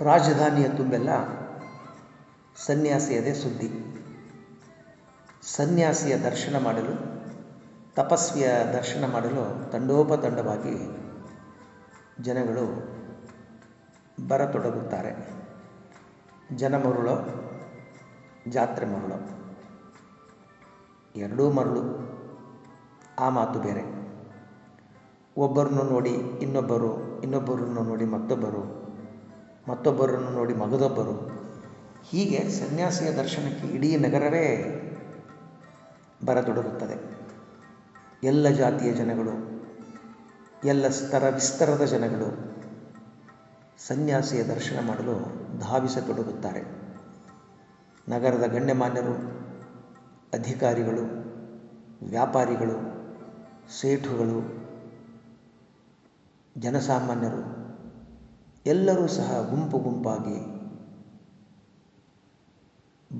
ರಾಜಧಾನಿಯ ತುಂಬೆಲ್ಲ ಸನ್ಯಾಸಿಯದೇ ಸುದ್ದಿ. ಸನ್ಯಾಸಿಯ ದರ್ಶನ ಮಾಡಲು, ತಪಸ್ವಿಯ ದರ್ಶನ ಮಾಡಲು ತಂಡೋಪತಂಡವಾಗಿ ಜನಗಳು ಬರತೊಡಗುತ್ತಾರೆ. ಜನ ಮರುಳೋ ಜಾತ್ರೆ ಮರುಳೋ. ಎರಡೂ ಮರುಳು, ಆ ಮಾತು ಬೇರೆ. ಒಬ್ಬರನ್ನು ನೋಡಿ ಇನ್ನೊಬ್ಬರು, ಇನ್ನೊಬ್ಬರನ್ನು ನೋಡಿ ಮತ್ತೊಬ್ಬರು ಮತ್ತೊಬ್ಬರನ್ನು ನೋಡಿ ಮಗದೊಬ್ಬರು. ಹೀಗೆ ಸನ್ಯಾಸಿಯ ದರ್ಶನಕ್ಕೆ ಇಡೀ ನಗರವೇ ಬರತೊಡಗುತ್ತದೆ. ಎಲ್ಲ ಜಾತಿಯ ಜನಗಳು, ಎಲ್ಲ ಸ್ತರ ವಿಸ್ತರದ ಜನಗಳು ಸನ್ಯಾಸಿಯ ದರ್ಶನ ಮಾಡಲು ಧಾವಿಸತೊಡಗುತ್ತಾರೆ. ನಗರದ ಗಣ್ಯಮಾನ್ಯರು, ಅಧಿಕಾರಿಗಳು, ವ್ಯಾಪಾರಿಗಳು, ಸೇಠುಗಳು, ಜನಸಾಮಾನ್ಯರು ಎಲ್ಲರೂ ಸಹ ಗುಂಪು ಗುಂಪಾಗಿ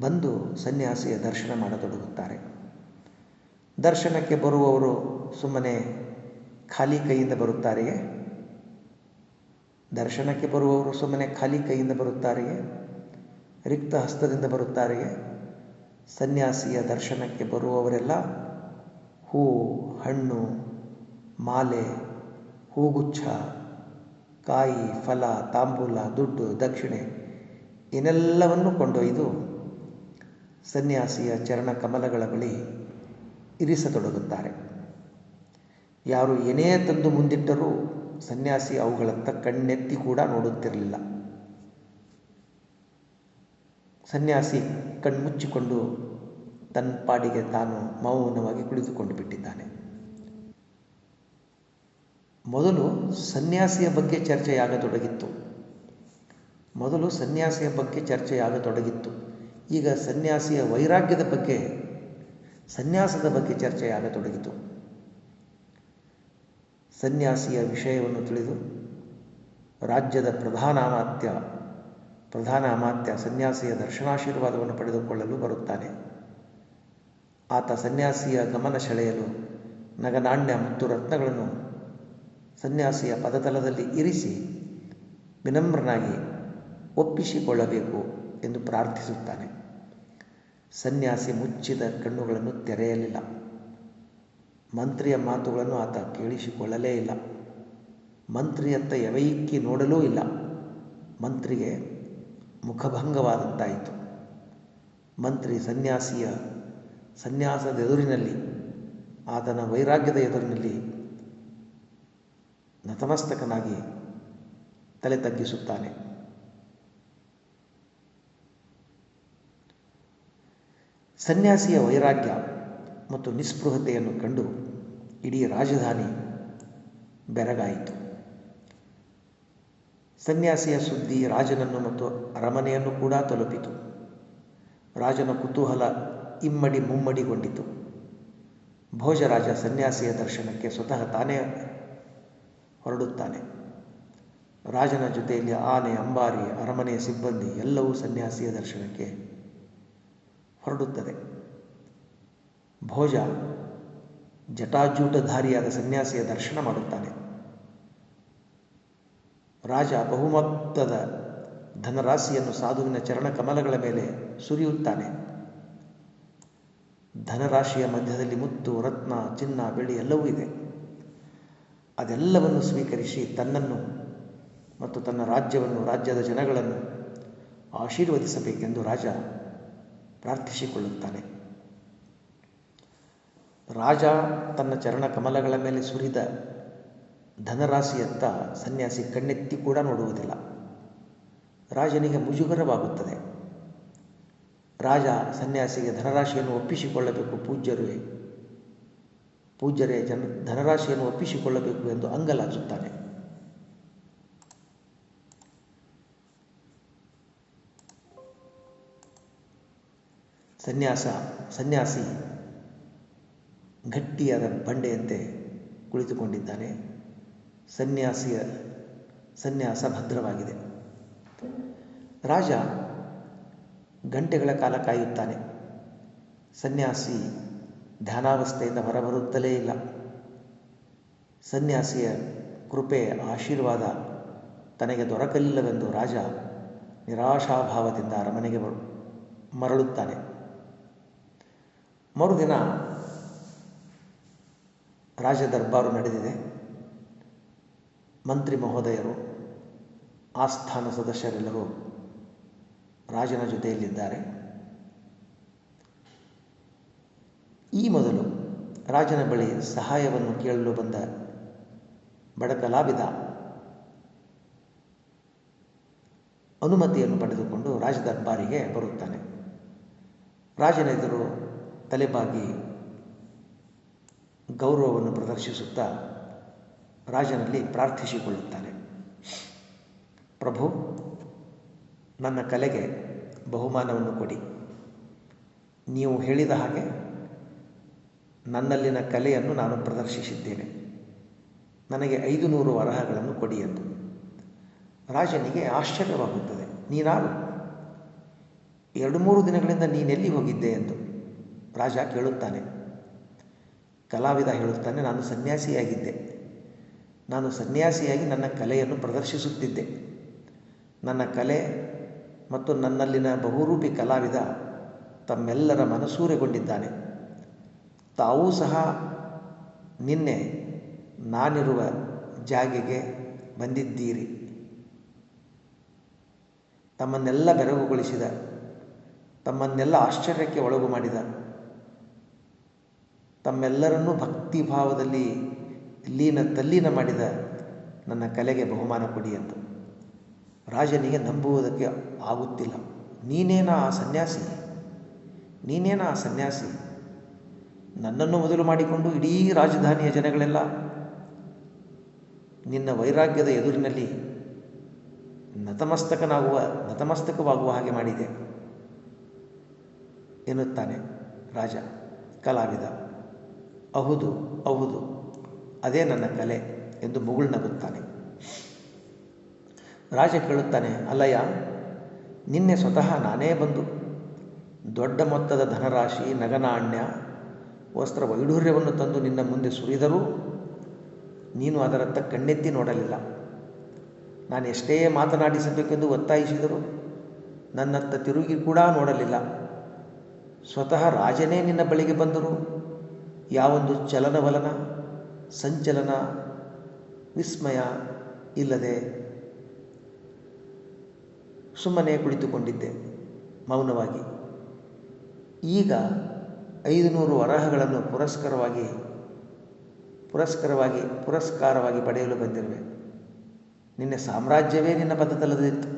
ಬಂದು ಸನ್ಯಾಸಿಯ ದರ್ಶನ ಮಾಡತೊಡಗುತ್ತಾರೆ. ದರ್ಶನಕ್ಕೆ ಬರುವವರು ಸುಮ್ಮನೆ ಖಾಲಿ ಕೈಯಿಂದ ಬರುತ್ತಾರೆಯೇ? ದರ್ಶನಕ್ಕೆ ಬರುವವರು ಸುಮ್ಮನೆ ಖಾಲಿ ಕೈಯಿಂದ ಬರುತ್ತಾರೆಯೇ? ರಿಕ್ತ ಹಸ್ತದಿಂದ ಬರುತ್ತಾರೆಯೇ? ಸನ್ಯಾಸಿಯ ದರ್ಶನಕ್ಕೆ ಬರುವವರೆಲ್ಲ ಹೂ, ಹಣ್ಣು, ಮಾಲೆ ಹೂಗುಚ್ಛ ಕಾಯಿ, ಫಲ, ತಾಂಬೂಲ, ದುಡ್ಡು, ದಕ್ಷಿಣೆ ಇನ್ನೆಲ್ಲವನ್ನು ಕೊಂಡೊಯ್ದು ಸನ್ಯಾಸಿಯ ಚರಣ ಕಮಲಗಳ ಬಳಿ ಇರಿಸತೊಡಗುತ್ತಾರೆ. ಯಾರು ಏನೇ ತಂದು ಮುಂದಿಟ್ಟರೂ ಸನ್ಯಾಸಿ ಅವುಗಳತ್ತ ಕಣ್ಣೆತ್ತಿ ಕೂಡ ನೋಡುತ್ತಿರಲಿಲ್ಲ. ಸನ್ಯಾಸಿ ಕಣ್ಮುಚ್ಚಿಕೊಂಡು ತನ್ನ ಪಾಡಿಗೆ ತಾನು ಮೌನವಾಗಿ ಕುಳಿತುಕೊಂಡು ಬಿಟ್ಟಿದ್ದಾನೆ. ಮೊದಲು ಸನ್ಯಾಸಿಯ ಬಗ್ಗೆ ಚರ್ಚೆಯಾಗತೊಡಗಿತ್ತು. ಮೊದಲು ಸನ್ಯಾಸಿಯ ಬಗ್ಗೆ ಚರ್ಚೆಯಾಗತೊಡಗಿತ್ತು. ಈಗ ಸನ್ಯಾಸಿಯ ವೈರಾಗ್ಯದ ಬಗ್ಗೆ, ಸನ್ಯಾಸದ ಬಗ್ಗೆ ಚರ್ಚೆಯಾಗತೊಡಗಿತು. ಸನ್ಯಾಸಿಯ ವಿಷಯವನ್ನು ತಿಳಿದು ರಾಜ್ಯದ ಪ್ರಧಾನ ಅಮಾತ್ಯ ಪ್ರಧಾನ ಅಮಾತ್ಯ ಸನ್ಯಾಸಿಯ ದರ್ಶನಾಶೀರ್ವಾದವನ್ನು ಪಡೆದುಕೊಳ್ಳಲು ಬರುತ್ತಾನೆ. ಆತ ಸನ್ಯಾಸಿಯ ಗಮನ ಸೆಳೆಯಲು ನಗನಾಣ್ಯ ಮತ್ತು ರತ್ನಗಳನ್ನು ಸನ್ಯಾಸಿಯ ಪದತಲದಲ್ಲಿ ಇರಿಸಿ ವಿನಮ್ರನಾಗಿ ಒಪ್ಪಿಸಿಕೊಳ್ಳಬೇಕು ಎಂದು ಪ್ರಾರ್ಥಿಸುತ್ತಾನೆ. ಸನ್ಯಾಸಿ ಮುಚ್ಚಿದ ಕಣ್ಣುಗಳನ್ನು ತೆರೆಯಲಿಲ್ಲ. ಮಂತ್ರಿಯ ಮಾತುಗಳನ್ನು ಆತ ಕೇಳಿಸಿಕೊಳ್ಳಲೇ ಇಲ್ಲ. ಮಂತ್ರಿಯತ್ತ ಎವೈಕ್ಕಿ ನೋಡಲೂ ಇಲ್ಲ. ಮಂತ್ರಿಗೆ ಮುಖಭಂಗವಾದಂತಾಯಿತು. ಮಂತ್ರಿ ಸನ್ಯಾಸಿಯ ಸನ್ಯಾಸದ ಎದುರಿನಲ್ಲಿ, ಆತನ ವೈರಾಗ್ಯದ ಎದುರಿನಲ್ಲಿ ನತಮಸ್ತಕನಾಗಿ ತಲೆ ತಗ್ಗಿಸುತ್ತಾನೆ. ಸನ್ಯಾಸಿಯ ವೈರಾಗ್ಯ ಮತ್ತು ನಿಸ್ಪೃಹತೆಯನ್ನು ಕಂಡು ಇಡೀ ರಾಜಧಾನಿ ಬೆರಗಾಯಿತು. ಸನ್ಯಾಸಿಯ ಸುದ್ದಿ ರಾಜನನ್ನು ಮತ್ತು ಅರಮನೆಯನ್ನು ಕೂಡ ತಲುಪಿತು. ರಾಜನ ಕುತೂಹಲ ಇಮ್ಮಡಿ ಮುಮ್ಮಡಿಗೊಂಡಿತು. ಭೋಜರಾಜ ಸನ್ಯಾಸಿಯ ದರ್ಶನಕ್ಕೆ ಸ್ವತಃ ತಾನೇ ಹೊರಡುತ್ತಾನೆ. ರಾಜನ ಜೊತೆಯಲ್ಲಿ ಆನೆ, ಅಂಬಾರಿ ಅರಮನೆಯ ಸಿಬ್ಬಂದಿ ಎಲ್ಲವೂ ಸನ್ಯಾಸಿಯ ದರ್ಶನಕ್ಕೆ ಹೊರಡುತ್ತದೆ. ಭೋಜ ಜಟಾಜೂಟಧಾರಿಯಾದ ಸನ್ಯಾಸಿಯ ದರ್ಶನ ಮಾಡುತ್ತಾನೆ. ರಾಜ ಬಹುಮತ್ತದ ಧನರಾಶಿಯನ್ನು ಸಾಧುವಿನ ಚರಣ ಕಮಲಗಳ ಮೇಲೆ ಸುರಿಯುತ್ತಾನೆ. ಧನರಾಶಿಯ ಮಧ್ಯದಲ್ಲಿ ಮುತ್ತು, ರತ್ನ, ಚಿನ್ನ, ಬೆಳ್ಳಿ ಎಲ್ಲವೂ ಇದೆ. ಅದೆಲ್ಲವನ್ನು ಸ್ವೀಕರಿಸಿ ತನ್ನನ್ನು ಮತ್ತು ತನ್ನ ರಾಜ್ಯವನ್ನು, ರಾಜ್ಯದ ಜನಗಳನ್ನು ಆಶೀರ್ವದಿಸಬೇಕೆಂದು ರಾಜ ಪ್ರಾರ್ಥಿಸಿಕೊಳ್ಳುತ್ತಾನೆ. ರಾಜ ತನ್ನ ಚರಣ ಕಮಲಗಳ ಮೇಲೆ ಸುರಿದ ಧನರಾಶಿಯತ್ತ ಸನ್ಯಾಸಿ ಕಣ್ಣೆತ್ತಿ ಕೂಡ ನೋಡುವುದಿಲ್ಲ. ರಾಜನಿಗೆ ಮುಜುಗರವಾಗುತ್ತದೆ. ರಾಜ ಸನ್ಯಾಸಿಗೆ ಧನರಾಶಿಯನ್ನು ಒಪ್ಪಿಸಿಕೊಳ್ಳಬೇಕು ಪೂಜ್ಯರೇ ಪೂಜ್ಯರೇ ಜನ ಧನರಾಶಿಯನ್ನು ಒಪ್ಪಿಸಿಕೊಳ್ಳಬೇಕು ಎಂದು ಅಂಗಲಾಚುತ್ತಾನೆ. ಸನ್ಯಾಸ, ಸನ್ಯಾಸಿ ಗಟ್ಟಿಯಾದ ಬಂಡೆಯಂತೆ ಕುಳಿತುಕೊಂಡಿದ್ದಾನೆ. ಸನ್ಯಾಸಿಯ, ಸನ್ಯಾಸ ಭದ್ರವಾಗಿದೆ. ರಾಜ ಗಂಟೆಗಳ ಕಾಲ ಕಾಯುತ್ತಾನೆ. ಸನ್ಯಾಸಿ ಧ್ಯಾನಾವಸ್ಥೆಯಿಂದ ಹೊರಬರುತ್ತಲೇ ಇಲ್ಲ. ಸನ್ಯಾಸಿಯ ಕೃಪೆ, ಆಶೀರ್ವಾದ ತನಗೆ ದೊರಕಲಿಲ್ಲವೆಂದು ರಾಜ ನಿರಾಶಾಭಾವದಿಂದ ಅರಮನೆಗೆ ಮರಳುತ್ತಾನೆ. ಮರುದಿನ ರಾಜ ದರ್ಬಾರು ನಡೆದಿದೆ. ಮಂತ್ರಿ ಮಹೋದಯರು, ಆಸ್ಥಾನ ಸದಸ್ಯರೆಲ್ಲರೂ ರಾಜನ ಜೊತೆಯಲ್ಲಿದ್ದಾರೆ. ಈ ಮೊದಲು ರಾಜನ ಬಳಿ ಸಹಾಯವನ್ನು ಕೇಳಲು ಬಂದ ಬಡ ಕಲಾವಿದ ಅನುಮತಿಯನ್ನು ಪಡೆದುಕೊಂಡು ರಾಜ ದರ್ಬಾರಿಗೆ ಬರುತ್ತಾನೆ ರಾಜನೆದುರು ತಲೆಬಾಗಿ ಗೌರವವನ್ನು ಪ್ರದರ್ಶಿಸುತ್ತಾ ರಾಜನಲ್ಲಿ ಪ್ರಾರ್ಥಿಸಿಕೊಳ್ಳುತ್ತಾನೆ. ಪ್ರಭು, ನನ್ನ ಕಲೆಗೆ ಬಹುಮಾನವನ್ನು ಕೊಡಿ. ನೀವು ಹೇಳಿದ ಹಾಗೆ ನನ್ನಲ್ಲಿನ ಕಲೆಯನ್ನು ನಾನು ಪ್ರದರ್ಶಿಸಿದ್ದೇನೆ. ನನಗೆ ಐದು ನೂರು ವರಹಗಳನ್ನು ಕೊಡಿ ಎಂದು. ರಾಜನಿಗೆ ಆಶ್ಚರ್ಯವಾಗುತ್ತದೆ. ನೀನಾರು? ಎರಡು ಮೂರು ದಿನಗಳಿಂದ ನೀನೆಲ್ಲಿ ಹೋಗಿದ್ದೆ ಎಂದು. ರಾಜ ಕೇಳುತ್ತಾನೆ. ಕಲಾವಿದ ಹೇಳುತ್ತಾನೆ, ನಾನು ಸನ್ಯಾಸಿಯಾಗಿದ್ದೆ. ನಾನು ಸನ್ಯಾಸಿಯಾಗಿ ನನ್ನ ಕಲೆಯನ್ನು ಪ್ರದರ್ಶಿಸುತ್ತಿದ್ದೆ. ನನ್ನ ಕಲೆ ಮತ್ತು ನನ್ನಲ್ಲಿನ ಬಹುರೂಪಿ ಕಲಾವಿದ ತಮ್ಮೆಲ್ಲರ ಮನಸೂರೆಗೊಂಡಿದ್ದಾನೆ. ತಾವೂ ಸಹ ನಿನ್ನೆ ನಾನಿರುವ ಜಾಗೆಗೆ ಬಂದಿದ್ದೀರಿ. ತಮ್ಮನ್ನೆಲ್ಲ ಬೆರಗುಗೊಳಿಸಿದ, ತಮ್ಮನ್ನೆಲ್ಲ ಆಶ್ಚರ್ಯಕ್ಕೆ ಒಳಗು ಮಾಡಿದ, ತಮ್ಮೆಲ್ಲರನ್ನೂ ಭಕ್ತಿಭಾವದಲ್ಲಿ ಲೀನ ತಲ್ಲೀನ ಮಾಡಿದ ನನ್ನ ಕಲೆಗೆ ಬಹುಮಾನ ಕೊಡಿ ಅಂತ. ರಾಜನಿಗೆ ನಂಬುವುದಕ್ಕೆ ಆಗುತ್ತಿಲ್ಲ. ನೀನೇನ ಆ ಸನ್ಯಾಸಿ? ನೀನೇನ ಆ ಸನ್ಯಾಸಿ? ನನ್ನನ್ನು ಮೊದಲು ಮಾಡಿಕೊಂಡು ಇಡೀ ರಾಜಧಾನಿಯ ಜನಗಳೆಲ್ಲ ನಿನ್ನ ವೈರಾಗ್ಯದ ಎದುರಿನಲ್ಲಿ ನತಮಸ್ತಕನಾಗುವ, ನತಮಸ್ತಕವಾಗುವ ಹಾಗೆ ಮಾಡಿದೆ ಎನ್ನುತ್ತಾನೆ ರಾಜ, ಕಲಾವಿದ. ಹೌದು ಹೌದು ಅದೇ ನನ್ನ ಕಲೆ ಎಂದು ಮುಗುಳು ನಗುತ್ತಾನೆ. ರಾಜ ಕೇಳುತ್ತಾನೆ, ಅಲ್ಲಯ್ಯ, ನಿನ್ನೆ ಸ್ವತಃ ನಾನೇ ಬಂದು ದೊಡ್ಡ ಮೊತ್ತದ ಧನರಾಶಿ, ನಗನಾಣ್ಯ ವಸ್ತ್ರ ವೈಢೂರ್ಯವನ್ನು ತಂದು ನಿನ್ನ ಮುಂದೆ ಸುರಿದರೂ ನೀನು ಅದರತ್ತ ಕಣ್ಣೆತ್ತಿ ನೋಡಲಿಲ್ಲ. ನಾನು ಎಷ್ಟೇ ಮಾತನಾಡಿಸಬೇಕೆಂದು ಒತ್ತಾಯಿಸಿದರು ನನ್ನತ್ತ ತಿರುಗಿ ಕೂಡ ನೋಡಲಿಲ್ಲ. ಸ್ವತಃ ರಾಜನೇ ನಿನ್ನ ಬಳಿಗೆ ಬಂದರು ಯಾವೊಂದು ಚಲನವಲನ, ಸಂಚಲನ, ವಿಸ್ಮಯ ಇಲ್ಲದೆ ಸುಮ್ಮನೆ ಕುಳಿತುಕೊಂಡಿದ್ದೆ ಮೌನವಾಗಿ. ಈಗ ಐದು ನೂರು ವರಹಗಳನ್ನು ಪುರಸ್ಕಾರವಾಗಿ ಪುರಸ್ಕಾರವಾಗಿ ಪುರಸ್ಕಾರವಾಗಿ ಪಡೆಯಲು ಬಂದಿರುವೆ. ನಿನ್ನ ಸಾಮ್ರಾಜ್ಯವೇ ನಿನ್ನ ಪದತಲದಿತ್ತು.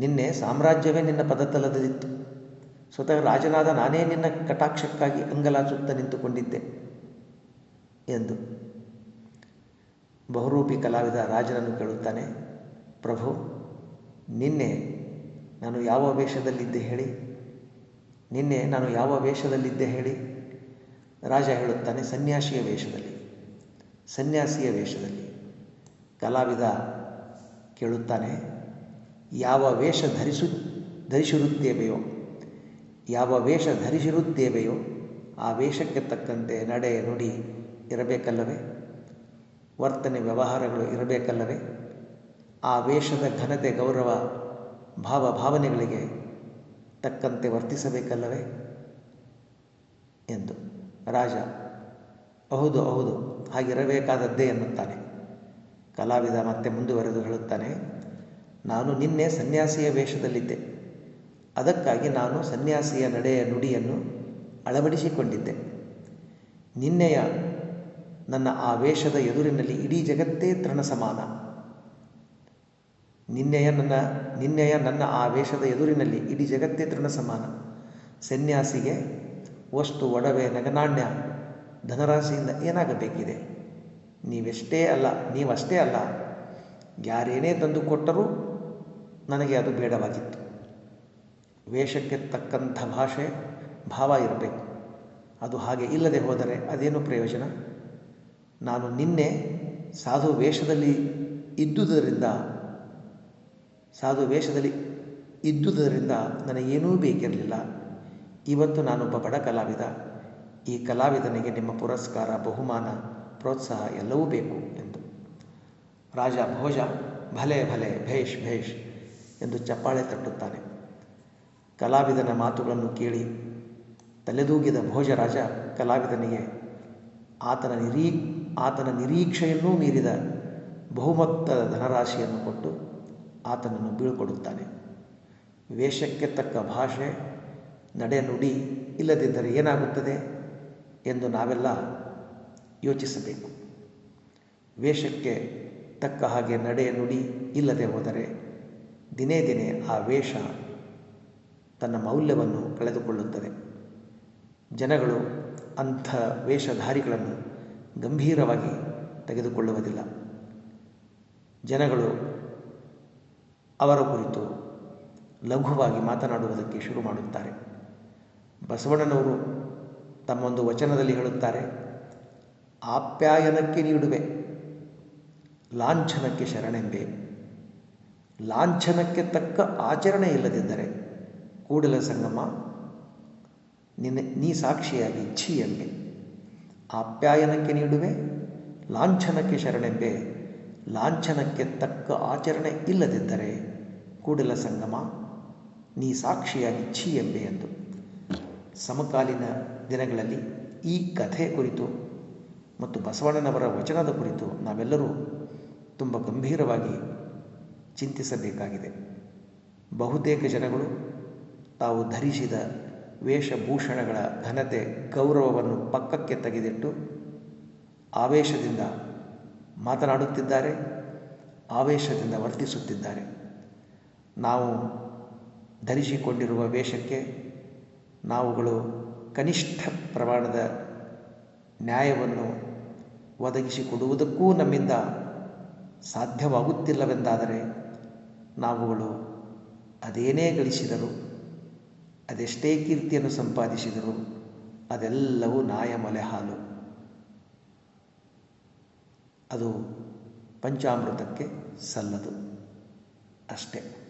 ನಿನ್ನೆ ಸಾಮ್ರಾಜ್ಯವೇ ನಿನ್ನ ಪದತಲದಿತ್ತು. ಸ್ವತಃ ರಾಜನಾದ ನಾನೇ ನಿನ್ನ ಕಟಾಕ್ಷಕ್ಕಾಗಿ ಅಂಗಲಾಚುತ್ತಾ ನಿಂತುಕೊಂಡಿದ್ದೆ ಎಂದು ಬಹುರೂಪಿ ಕಲಾವಿದ ರಾಜನನ್ನು ಕೇಳುತ್ತಾನೆ, ಪ್ರಭು, ನಿನ್ನೆ ನಾನು ಯಾವ ವೇಷದಲ್ಲಿದ್ದೆ ಹೇಳಿ? ನಿನ್ನೆ ನಾನು ಯಾವ ವೇಷದಲ್ಲಿದ್ದೆ ಹೇಳಿ? ರಾಜ ಹೇಳುತ್ತಾನೆ, ಸನ್ಯಾಸಿಯ ವೇಷದಲ್ಲಿ ಸನ್ಯಾಸಿಯ ವೇಷದಲ್ಲಿ. ಕಲಾವಿದ ಕೇಳುತ್ತಾನೆ, ಯಾವ ವೇಷ ಧರಿಸು, ಧರಿಸಿರುತ್ತೇವೆಯೋ, ಯಾವ ವೇಷ ಧರಿಸಿರುತ್ತೇವೆಯೋ, ಆ ವೇಷಕ್ಕೆ ತಕ್ಕಂತೆ ನಡೆ ನುಡಿ ಇರಬೇಕಲ್ಲವೇ? ವರ್ತನೆ ವ್ಯವಹಾರಗಳು ಇರಬೇಕಲ್ಲವೇ? ಆ ವೇಷದ ಘನತೆ ಗೌರವ ಭಾವ ಭಾವನೆಗಳಿಗೆ ತಕ್ಕಂತೆ ವರ್ತಿಸಬೇಕಲ್ಲವೇ? ಎಂದು ರಾಜ, ಹೌದು ಹೌದು, ಹಾಗಿರಬೇಕಾದದ್ದೇ ಎನ್ನುತ್ತಾನೆ. ಕಲಾವಿದ ಮತ್ತೆ ಮುಂದುವರೆದು ಹೇಳುತ್ತಾನೆ, ನಾನು ನಿನ್ನೆ ಸನ್ಯಾಸಿಯ ವೇಷದಲ್ಲಿದ್ದೆ. ಅದಕ್ಕಾಗಿ ನಾನು ಸನ್ಯಾಸಿಯ ನಡೆಯ ನುಡಿಯನ್ನು ಅಳವಡಿಸಿಕೊಂಡಿದ್ದೆ. ನಿನ್ನೆಯ ನನ್ನ ಆ ವೇಷದ ಎದುರಿನಲ್ಲಿ ಇಡೀ ಜಗತ್ತೇ ತೃಣ ಸಮಾನ ನಿನ್ನೆಯ ನನ್ನ ನಿನ್ನೆಯ ನನ್ನ ಆ ವೇಷದ ಎದುರಿನಲ್ಲಿ ಇಡೀ ಜಗತ್ತೇ ತೃಣ ಸಮಾನ ಸನ್ಯಾಸಿಗೆ ವಸ್ತು, ಒಡವೆ ನಗನಾಣ್ಯ ಧನರಾಶಿಯಿಂದ ಏನಾಗಬೇಕಿದೆ? ನೀವೆಷ್ಟೇ ಅಲ್ಲ, ನೀವಷ್ಟೇ ಅಲ್ಲ, ಯಾರೇನೇ ತಂದು ಕೊಟ್ಟರೂ ನನಗೆ ಅದು ಬೇಡವಾಗಿತ್ತು. ವೇಷಕ್ಕೆ ತಕ್ಕಂಥ ಭಾಷೆ ಭಾವ ಇರಬೇಕು. ಅದು ಹಾಗೆ ಇಲ್ಲದೆ ಹೋದರೆ ಅದೇನು ಪ್ರಯೋಜನ? ನಾನು ನಿನ್ನೆ ಸಾಧು ವೇಷದಲ್ಲಿ ಇದ್ದುದರಿಂದ ಸಾಧು ವೇಷದಲ್ಲಿ ಇದ್ದುದರಿಂದ ನನಗೇನೂ ಬೇಕಿರಲಿಲ್ಲ. ಇವತ್ತು ನಾನೊಬ್ಬ ಬಡ ಕಲಾವಿದ. ಈ ಕಲಾವಿದನಿಗೆ ನಿಮ್ಮ ಪುರಸ್ಕಾರ, ಬಹುಮಾನ, ಪ್ರೋತ್ಸಾಹ ಎಲ್ಲವೂ ಬೇಕು ಎಂದು. ರಾಜ ಭೋಜ, ಭಲೆ ಭಲೆ, ಭೇಷ್ ಭೇಷ್ ಎಂದು ಚಪ್ಪಾಳೆ ತಟ್ಟುತ್ತಾನೆ. ಕಲಾವಿದನ ಮಾತುಗಳನ್ನು ಕೇಳಿ ತಲೆದೂಗಿದ ಭೋಜರಾಜ ಕಲಾವಿದನಿಗೆ ಆತನ ನಿರೀ, ಆತನ ನಿರೀಕ್ಷೆಯನ್ನೂ ಮೀರಿದ ಬಹುಮತ್ತದ ಧನರಾಶಿಯನ್ನು ಕೊಟ್ಟು ಆತನನ್ನು ಬೀಳ್ಕೊಡುತ್ತಾನೆ. ವೇಷಕ್ಕೆ ತಕ್ಕ ಭಾಷೆ, ನಡೆ ನುಡಿ ಇಲ್ಲದಿದ್ದರೆ ಏನಾಗುತ್ತದೆ ಎಂದು ನಾವೆಲ್ಲ ಯೋಚಿಸಬೇಕು. ವೇಷಕ್ಕೆ ತಕ್ಕ ಹಾಗೆ ನಡೆ ನುಡಿ ಇಲ್ಲದೆ ಹೋದರೆ ದಿನೇ ದಿನೇ ಆ ವೇಷ ತನ್ನ ಮೌಲ್ಯವನ್ನು ಕಳೆದುಕೊಳ್ಳುತ್ತದೆ. ಜನಗಳು ಅಂಥ ವೇಷಧಾರಿಗಳನ್ನು ಗಂಭೀರವಾಗಿ ತೆಗೆದುಕೊಳ್ಳುವುದಿಲ್ಲ. ಜನಗಳು ಅವರ ಕುರಿತು ಲಘುವಾಗಿ ಮಾತನಾಡುವುದಕ್ಕೆ ಶುರು ಮಾಡುತ್ತಾರೆ. ಬಸವಣ್ಣನವರು ತಮ್ಮೊಂದು ವಚನದಲ್ಲಿ ಹೇಳುತ್ತಾರೆ, ಆಪ್ಯಾಯನಕ್ಕೆ ನೀಡುವೆ, ಲಾಂಛನಕ್ಕೆ ಶರಣೆಂಬೆ ಲಾಂಛನಕ್ಕೆ ತಕ್ಕ ಆಚರಣೆ ಇಲ್ಲದಿದ್ದರೆ ಕೂಡಲ ಸಂಗಮ, ನಿನ್ನ ನೀ ಸಾಕ್ಷಿಯಾಗಿ ಛೀ ಎಂಬೆ ಆಪ್ಯಾಯನಕ್ಕೆ ನೀಡುವೆ, ಲಾಂಛನಕ್ಕೆ ಶರಣೆಂಬೆ ಲಾಂಛನಕ್ಕೆ ತಕ್ಕ ಆಚರಣೆ ಇಲ್ಲದಿದ್ದರೆ ಕೂಡಲ ಸಂಗಮ, ನೀ ಸಾಕ್ಷಿಯಾಗಿ ಛೀ ಎಂಬೆ ಎಂದು. ಸಮಕಾಲೀನ ದಿನಗಳಲ್ಲಿ ಈ ಕಥೆ ಕುರಿತು ಮತ್ತು ಬಸವಣ್ಣನವರ ವಚನದ ಕುರಿತು ನಾವೆಲ್ಲರೂ ತುಂಬ ಗಂಭೀರವಾಗಿ ಚಿಂತಿಸಬೇಕಾಗಿದೆ. ಬಹುತೇಕ ಜನಗಳು ತಾವು ಧರಿಸಿದ ವೇಷಭೂಷಣಗಳ ಘನತೆ, ಗೌರವವನ್ನು ಪಕ್ಕಕ್ಕೆ ತೆಗೆದಿಟ್ಟು ಆವೇಶದಿಂದ ಮಾತನಾಡುತ್ತಿದ್ದಾರೆ, ಆವೇಶದಿಂದ ವರ್ತಿಸುತ್ತಿದ್ದಾರೆ. ನಾವು ಧರಿಸಿಕೊಂಡಿರುವ ವೇಷಕ್ಕೆ ನಾವುಗಳು ಕನಿಷ್ಠ ಪ್ರಮಾಣದ ನ್ಯಾಯವನ್ನು ಒದಗಿಸಿಕೊಡುವುದಕ್ಕೂ ನಮ್ಮಿಂದ ಸಾಧ್ಯವಾಗುತ್ತಿಲ್ಲವೆಂದಾದರೆ ನಾವುಗಳು ಅದೇನೇ ಗಳಿಸಿದರು, ಅದೆಷ್ಟೇ ಕೀರ್ತಿಯನ್ನು ಸಂಪಾದಿಸಿದರು ಅದೆಲ್ಲವೂ ನಾಯ ಮೊಲೆ ಹಾಲು. ಅದು ಪಂಚಾಮೃತಕ್ಕೆ ಸಲ್ಲದು. ಅಷ್ಟೇ.